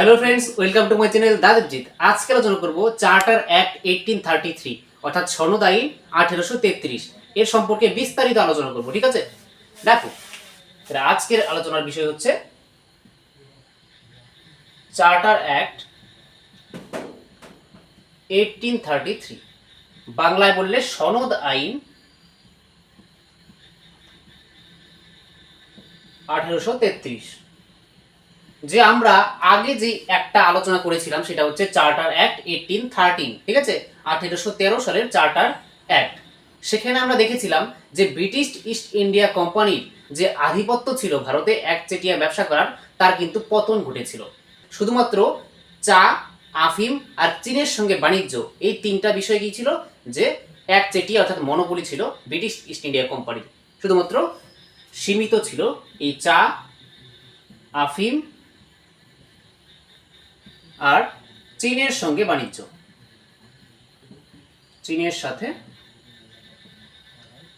Hello friends welcome to my channel দাদেবজিৎ আজকে আলোচনা করব charter act eighteen thirty three অর্থাৎ সনদ আইন আঠেরোশো তেত্রিশ। এর সম্পর্কে বিস্তারিত আলোচনা করব, ঠিক আছে? দেখো আজকের আলোচনার বিষয় হচ্ছে charter act eighteen thirty three বাংলায় বললে সনদ আইন আঠেরোশো তেত্রিশ। যে আমরা আগে যে একটা আলোচনা করেছিলাম সেটা হচ্ছে চার্টার অ্যাক্ট এইটিন থার্টিন ঠিক আছে? আঠেরোশো তেরো সালের চার্টার অ্যাক্ট সেখানে আমরা দেখেছিলাম যে ব্রিটিশ ইস্ট ইন্ডিয়া কোম্পানির যে আধিপত্য ছিল ভারতে একচেটিয়া ব্যবসা করার, তার কিন্তু পতন ঘটেছিল। শুধুমাত্র চা, আফিম আর চীনের সঙ্গে বাণিজ্য, এই তিনটা বিষয় কি ছিল? যে একচেটিয়া অর্থাৎ মনোপলি ছিল ব্রিটিশ ইস্ট ইন্ডিয়া কোম্পানির শুধুমাত্র সীমিত ছিল এই চা, আফিম আর চীনের সঙ্গে বাণিজ্য। চীনের সাথে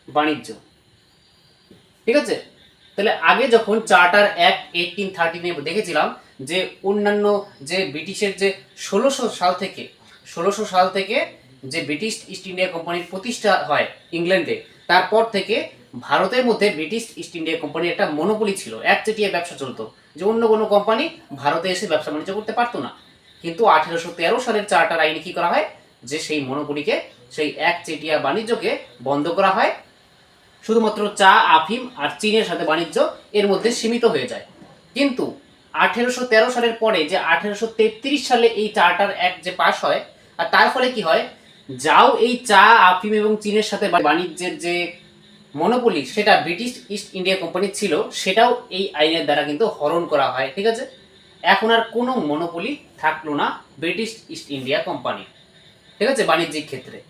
বাণিজ্য। ঠিক আছে? তাহলে আগে যখন চার্টার অ্যাক্ট এইটিন থার্টিনে দেখেছিলাম যে অন্যান্য যে ব্রিটিশের যে ষোলোশো সাল থেকে, ষোলোশো সাল থেকে যে ব্রিটিশ ইস্ট ইন্ডিয়া কোম্পানির প্রতিষ্ঠা হয় ইংল্যান্ডে, তারপর থেকে ভারতের মধ্যে ব্রিটিশ ইস্ট ইন্ডিয়া কোম্পানির একটা মনোপলি ছিল, একচেটিয়া ব্যবসা চলতো, যে অন্য কোনো কোম্পানি ভারতে এসে ব্যবসা বাণিজ্য করতে পারতো না। কিন্তু আঠেরোশো তেরো সালের চার্টার আইনে কি করা হয়? যে সেই মনোপলিকে সেই এক চেটিয়া বাণিজ্যকে বন্ধ করা হয়। শুধুমাত্র চা, আফিম আর চীনের সাথে বাণিজ্য এর মধ্যে সীমিত হয়ে যায়। কিন্তু আঠেরোশো তেরো সালের পরে যে আঠেরোশো তেত্রিশ সালে এই চার্টার এক যে পাশ হয়, আর তার ফলে কি হয়? যাও এই চা, আফিম এবং চীনের সাথে বাণিজ্যের যে মনোপলি সেটা ব্রিটিশ ইস্ট ইন্ডিয়া কোম্পানি ছিল, সেটাও এই আইনের দ্বারা কিন্তু হরণ করা হয়, ঠিক আছে? এখন আর কোনো মনোপলি থাকল না ব্রিটিশ ইস্ট ইন্ডিয়া কোম্পানি ঠিক আছে? বাণিজ্যিক ক্ষেত্রে।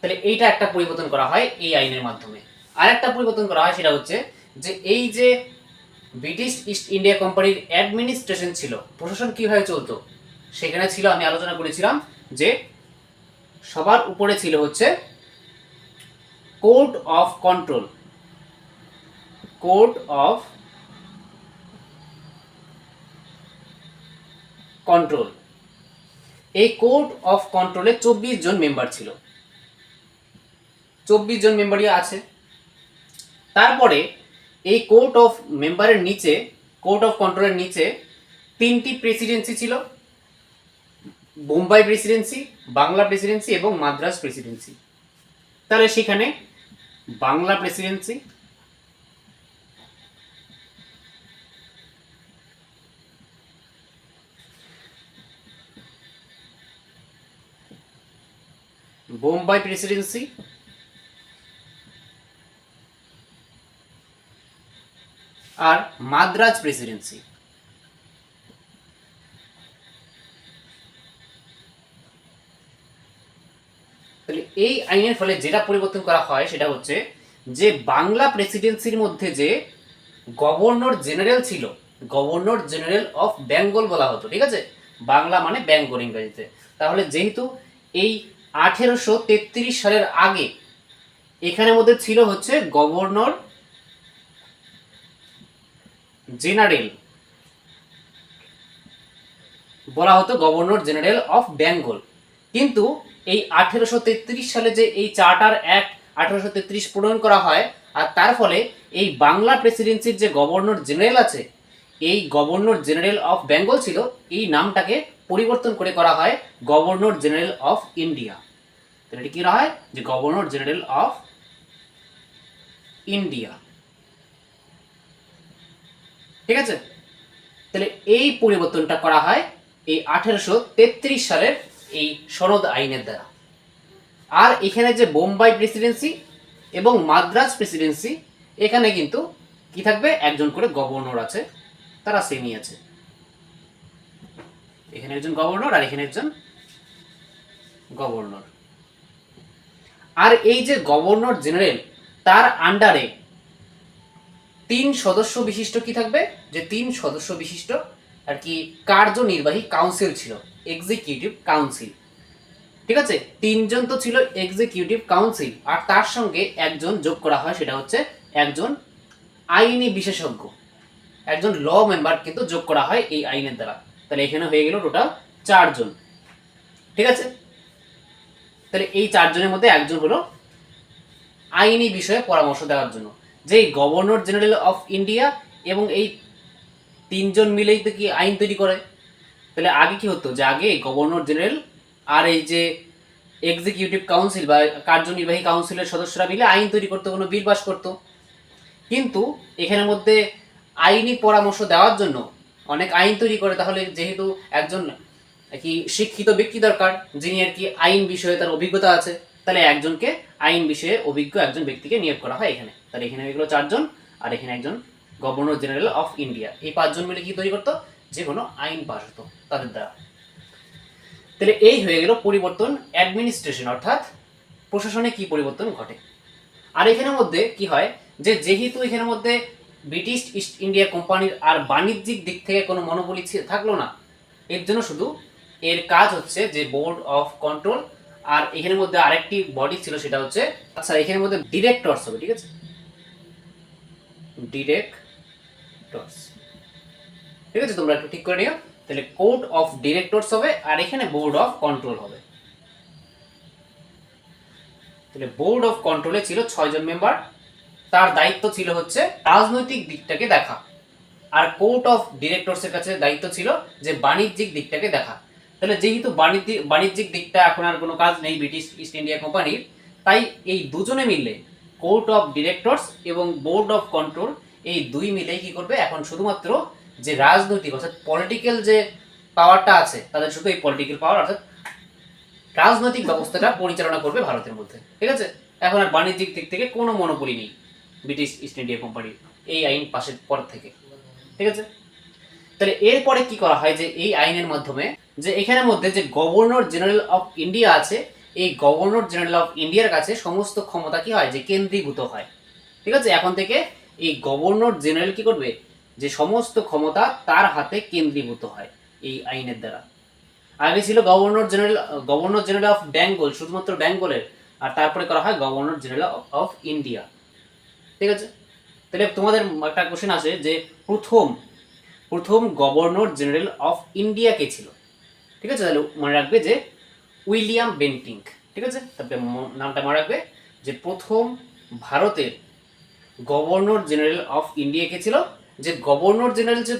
তাহলে এইটা একটা পরিবর্তন করা হয় এই আইনের মাধ্যমে। আর একটা পরিবর্তন করা হয় সেটা হচ্ছে যে এই যে ব্রিটিশ ইস্ট ইন্ডিয়া কোম্পানির অ্যাডমিনিস্ট্রেশন ছিল, প্রশাসন কীভাবে চলতো? সেখানে ছিল, আমি আলোচনা করেছিলাম যে সবার উপরে ছিল হচ্ছে court of control court of control এই কোর্ট অফ কন্ট্রোলে চব্বিশ জন মেম্বার ছিল। চব্বিশ জন মেম্বারই আছে। তারপরে এই কোর্ট অফ মেম্বারের নিচে কোর্ট অফ কন্ট্রোলের নিচে তিনটি প্রেসিডেন্সি ছিল। বোম্বাই প্রেসিডেন্সি বাংলা প্রেসিডেন্সি এবং মাদ্রাস প্রেসিডেন্সি তাহলে সেখানে বাংলা প্রেসিডেন্সি বোম্বাই প্রেসিডেন্সি আর মাদ্রাজ প্রেসিডেন্সি তাহলে এই আইনের ফলে যেটা পরিবর্তন করা হয় সেটা হচ্ছে যে বাংলা প্রেসিডেন্সির মধ্যে যে গভর্নর জেনারেল ছিল গভর্নর জেনারেল অফ বেঙ্গল বলা হতো, ঠিক আছে? বাংলা মানে বেঙ্গল ইংরেজিতে। তাহলে যেহেতু এই আঠেরোশো তেত্রিশ সালের আগে এখানের মধ্যে ছিল হচ্ছে গভর্নর জেনারেল। বলা হতো গভর্নর জেনারেল অফ বেঙ্গল। কিন্তু এই আঠেরোশো তেত্রিশ সালে যে এই চার্টার অ্যাক্ট আঠেরোশো তেত্রিশ প্রণয়ন করা হয়, আর তার ফলে এই বাংলা প্রেসিডেন্সির যে গভর্নর জেনারেল আছে, এই গভর্নর জেনারেল অফ বেঙ্গল ছিল, এই নামটাকে পরিবর্তন করে করা হয় গভর্নর জেনারেল অফ ইন্ডিয়া। তাহলে এটি কি হয় যে গভর্নর জেনারেল অফ ইন্ডিয়া ঠিক আছে? তাহলে এই পরিবর্তনটা করা হয় এই আঠেরোশো তেত্রিশ সালের এই সনদ আইনের দ্বারা। আর এখানে যে বোম্বাই প্রেসিডেন্সি এবং মাদ্রাজ প্রেসিডেন্সি, এখানে কিন্তু কি থাকবে? একজন করে গভর্নর আছে, তারা সেমই আছে। এখানে একজন গভর্নর আর এখানে একজন গভর্নর আর এই যে গভর্নর জেনারেল, তার আন্ডারে তিন সদস্য বিশিষ্ট কি থাকবে? যে তিন সদস্য বিশিষ্ট আর কি কার্যনির্বাহী কাউন্সিল ছিল এক্সিকিউটিভ কাউন্সিল ঠিক আছে? তিনজন তো ছিল এক্সিকিউটিভ কাউন্সিল আর তার সঙ্গে একজন যোগ করা হয়, সেটা হচ্ছে একজন আইনি বিশেষজ্ঞ। একজন ল মেম্বার কিন্তু যোগ করা হয় এই আইনের দ্বারা। তাহলে এখানে হয়ে গেল টোটাল চারজন। ঠিক আছে? তাহলে এই চারজনের মধ্যে একজন হলো আইনি বিষয়ে পরামর্শ দেওয়ার জন্য। যে গভর্নর জেনারেল অফ ইন্ডিয়া এবং এই তিনজন মিলেই তো কি আইন তৈরি করে? তাহলে আগে কি হতো? যে আগে গভর্নর জেনারেল আর এই যে এক্সিকিউটিভ কাউন্সিল বা কার্যনির্বাহী কাউন্সিলের সদস্যরা মিলে আইন তৈরি করতো, কোনো বিল পাস করতো। কিন্তু এখানের মধ্যে আইনি পরামর্শ দেওয়ার জন্য অনেক আইন তৈরি করে, তাহলে যেহেতু একজন কি শিক্ষিত ব্যক্তি দরকার, যিনি আর কি আইন বিষয়ে তার অভিজ্ঞতা আছে, তাহলে একজনকে আইন বিষয়ে অভিজ্ঞ একজন ব্যক্তিকে নিয়োগ করা হয় এখানে। তাহলে এখানে হয়ে গেলো চারজন, আর এখানে একজন গভর্নর জেনারেল অফ ইন্ডিয়া এই পাঁচজন মিলে কি তৈরি করতো? যে কোনো আইন পাস হতো তাদের দ্বারা। তাহলে এই হয়ে গেল পরিবর্তন অ্যাডমিনিস্ট্রেশন অর্থাৎ প্রশাসনে কি পরিবর্তন ঘটে? আর এখানের মধ্যে কি হয়? যে যেহেতু এখানের মধ্যে ব্রিটিশ ইস্ট ইন্ডিয়া কোম্পানির আর বাণিজ্যিক দিক থেকে কোনো মনোবলি থাকল না, এর জন্য শুধু এর কাজ হচ্ছে যে বোর্ড অফ কন্ট্রোল, আর এখানের মধ্যে আরেকটি বডি ছিল, সেটা হচ্ছে আচ্ছা এখানের মধ্যে ডিরেক্টরস হবে, ঠিক আছে? ডিরেক্টরস ঠিক আছে? তোমরা একটু ঠিক করে নিও। তাহলে কোর্ট অফ ডিরেক্টরস হবে, আর এখানে বোর্ড অফ কন্ট্রোল হবে। তাহলে বোর্ড অফ কন্ট্রোলে ছিল ছয়জন মেম্বার তার দায়িত্ব ছিল হচ্ছে রাজনৈতিক দিকটাকে দেখা। আর কোর্ট অফ ডিরেক্টরসের কাছে দায়িত্ব ছিল যে বাণিজ্যিক দিকটাকে দেখা। তাহলে যেহেতু বাণিজ্যিক বাণিজ্যিক দিকটা এখন আর কোনো কাজ নেই ব্রিটিশ ইস্ট ইন্ডিয়া কোম্পানির, তাই এই দুজনে মিলে কোর্ট অফ ডিরেক্টরস এবং বোর্ড অফ কন্ট্রোল এই দুই মিলে কি করবে? এখন শুধুমাত্র যে রাজনৈতিক অর্থাৎ পলিটিক্যাল যে পাওয়ারটা আছে, তাদের শুধু এই পলিটিক্যাল পাওয়ার অর্থাৎ রাজনৈতিক ব্যবস্থাটা পরিচালনা করবে ভারতের মধ্যে, ঠিক আছে? এখন আর বাণিজ্যিক দিক থেকে কোনো মনোপলি নেই ব্রিটিশ ইস্ট ইন্ডিয়া কোম্পানির এই আইন পাশের পর থেকে, ঠিক আছে? তাহলে এরপরে কি করা হয় যে এই আইনের মাধ্যমে যে এখানের মধ্যে যে গভর্নর জেনারেল অফ ইন্ডিয়া আছে, এই গভর্নর জেনারেল অফ ইন্ডিয়ার কাছে সমস্ত ক্ষমতা কি হয়? যে কেন্দ্রীভূত হয়। ঠিক আছে? এখন থেকে এই গভর্নর জেনারেল কি করবে? যে সমস্ত ক্ষমতা তার হাতে কেন্দ্রীভূত হয় এই আইনের দ্বারা। আগে ছিল governor general governor general of Bengal শুধুমাত্র বেঙ্গলের আর তারপরে করা হয় গভর্নর জেনারেল অফ ইন্ডিয়া ঠিক আছে? তাহলে তোমাদের একটা কোশ্চেন আছে যে প্রথম প্রথম গভর্নর জেনারেল অফ ইন্ডিয়া কে ছিল? ঠিক আছে? তাহলে মনে রাখবে যে উইলিয়াম বেন্টিং, ঠিক আছে? তারপরে নামটা মনে রাখবে যে প্রথম ভারতের গভর্নর জেনারেল অফ ইন্ডিয়া কে ছিল? যে গভর্নর জেনারেল যে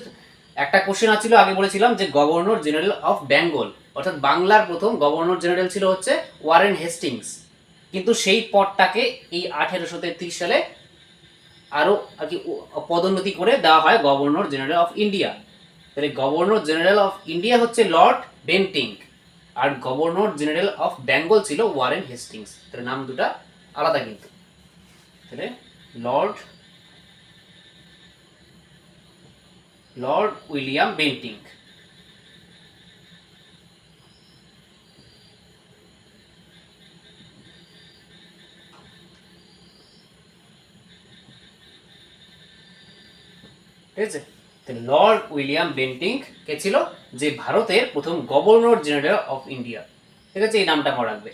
একটা কোশ্চেন আছিল, আগে বলেছিলাম যে গভর্নর জেনারেল অফ বেঙ্গল, অর্থাৎ বাংলার প্রথম গভর্নর জেনারেল ছিল হচ্ছে ওয়ারেন হেস্টিংস। কিন্তু সেই পদটাকে এই আঠেরোশো তেত্রিশ সালে আরও আর কি পদোন্নতি করে দেওয়া হয় গভর্নর জেনারেল অফ ইন্ডিয়া। তাহলে গভর্নর জেনারেল অফ ইন্ডিয়া হচ্ছে লর্ড বেন্টিং। আর গভর্নর জেনারেল অফ বেঙ্গল ছিল ওয়ারেন হেস্টিংস। তাহলে নাম দুটা আলাদা কিন্তু। তাহলে লর্ড লর্ড উইলিয়াম বেন্টিং। ঠিক আছে? লর্ড উইলিয়াম বেন্টিং কে ছিল? যে ভারতের প্রথম গভর্নর জেনারেল অফ ইন্ডিয়া। ঠিক আছে, এই নামটা মনে রাখবে।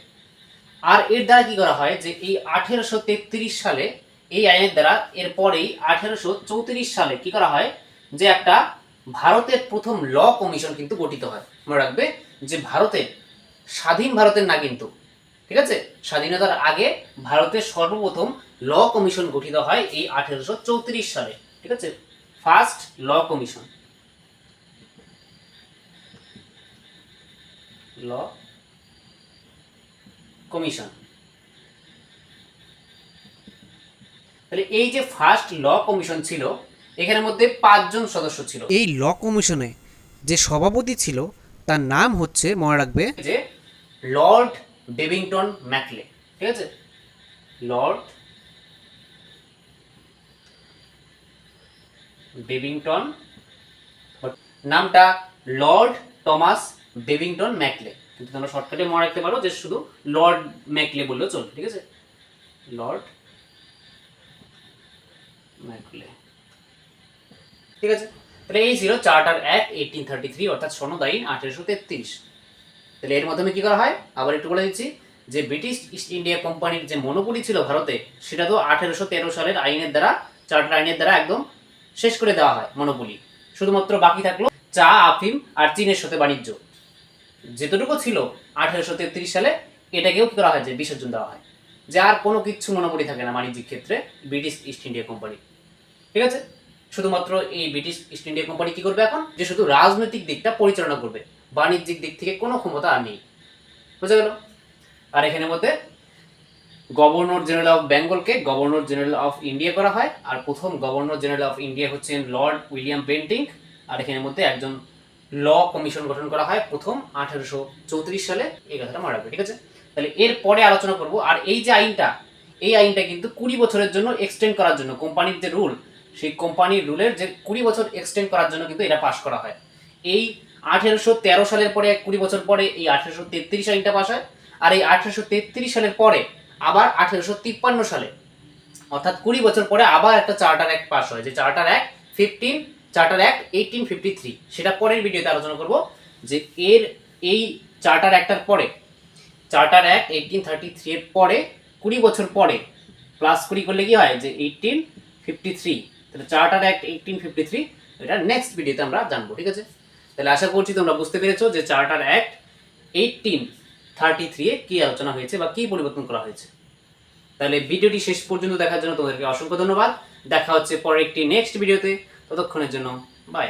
আর এর দ্বারা কি করা হয়? যে এই আঠেরোশো তেত্রিশ সালে, এই আইনের দ্বারা এরপরেই আঠেরোশো চৌত্রিশ সালে কি করা হয়? যে একটা ভারতের প্রথম ল কমিশন কিন্তু গঠিত হয়। মনে রাখবে যে ভারতের, স্বাধীন ভারতের না কিন্তু। ঠিক আছে? স্বাধীনতার আগে ভারতের সর্বপ্রথম ল কমিশন গঠিত হয় এই আঠেরোশো চৌত্রিশ সালে। ঠিক আছে? First law commission. Law commission. তাহলে এই যে ফার্স্ট ল কমিশন ছিল এখানের মধ্যে পাঁচজন সদস্য ছিল। এই ল কমিশনে যে সভাপতি ছিল তার নাম হচ্ছে মনে রাখবে যে লর্ড বেবিংটন ম্যাকলে। ঠিক আছে? Lord Babington. নামটা লর্ড টমাস বেবিংটন ম্যাকলে। কিন্তু তোমরা শর্টকাটে মনে রাখতে পারো যে শুধু লর্ড ম্যাকলে বললেও চলবে, ঠিক আছে? Lord Macaulay. ঠিক আছে? তাহলে এই ছিল charter act eighteen thirty three, অর্থাৎ সনদ আইন আঠেরোশো তেত্রিশ। তাহলে এর মাধ্যমে কি করা হয়? আবার একটু বলে দিচ্ছি, যে ব্রিটিশ ইস্ট ইন্ডিয়া কোম্পানির যে মনোপলি ছিল ভারতে, সেটা তো আঠেরোশো তেরো সালের আইনের দ্বারা, চার্টার আইনের দ্বারা একদম শেষ করে দেওয়া হয় মনোপলি শুধুমাত্র বাকি থাকল চা, আফিম আর চীনের সাথে বাণিজ্য। যেতটুকু ছিল আঠেরোশো তেত্রিশ সালে, এটাকেও কি করা হয় যে বিসর্জন দেওয়া হয়। যে আর কোনো কিচ্ছু মনোপলি থাকে না বাণিজ্যিক ক্ষেত্রে ব্রিটিশ ইস্ট ইন্ডিয়া কোম্পানি। ঠিক আছে? শুধুমাত্র এই ব্রিটিশ ইস্ট ইন্ডিয়া কোম্পানি কি করবে এখন? যে শুধু রাজনৈতিক দিকটা পরিচালনা করবে। বাণিজ্যিক দিক থেকে কোনো ক্ষমতা আর নেই। বুঝা গেল? আর এখানে মধ্যে গভর্নর জেনারেল অফ বেঙ্গলকে গভর্নর জেনারেল অফ ইন্ডিয়া করা হয়। আর প্রথম গভর্নর জেনারেল অফ ইন্ডিয়া হচ্ছেন লর্ড উইলিয়াম বেন্টিং। আর এখানের মধ্যে একজন ল কমিশন গঠন করা হয় প্রথম আঠারোশো চৌত্রিশ সালে। এই কথাটা রাখবে, ঠিক আছে? তাহলে এর পরে আলোচনা করব। আর এই যে আইনটা, এই আইনটা কিন্তু কুড়ি বছরের জন্য এক্সটেন্ড করার জন্য, কোম্পানির যে রুল সেই কোম্পানির রুলের যে কুড়ি বছর এক্সটেন্ড করার জন্য কিন্তু এটা পাশ করা হয়। এই আঠেরোশো তেরো সালের পরে, কুড়ি বছর পরে এই আঠেরোশো তেত্রিশ আইনটা পাশ হয়। আর এই আঠেরোশো তেত্রিশ সালের পরে আবার আঠেরোশো তিপ্পান্ন সালে। অর্থাৎ কুড়ি বছর পরে আবার একটা চার্টার অ্যাক্ট পাস হয়, যে charter act fifteen charter act eighteen fifty three সেটা পরের ভিডিওতে আলোচনা করব, যে এর এই চার্টার অ্যাক্টার পরে, charter act eighteen thirty three এর পরে, কুড়ি বছর পরে প্লাস কুড়ি করলে কি হয়? যে এইটিন ফিফটি থ্রি তাহলে charter act eighteen fifty three এটা নেক্সট ভিডিওতে আমরা জানব, ঠিক আছে? তাহলে আশা করছি তোমরা বুঝতে পেরেছ যে charter act eighteen thirty three এ কী আলোচনা হয়েছে বা কী পরিবর্তন করা হয়েছে? তাহলে ভিডিওটি শেষ পর্যন্ত দেখার জন্য তোমাদেরকে অসংখ্য ধন্যবাদ। দেখা হচ্ছে পরের একটি নেক্সট ভিডিওতে ততক্ষণের জন্য বাই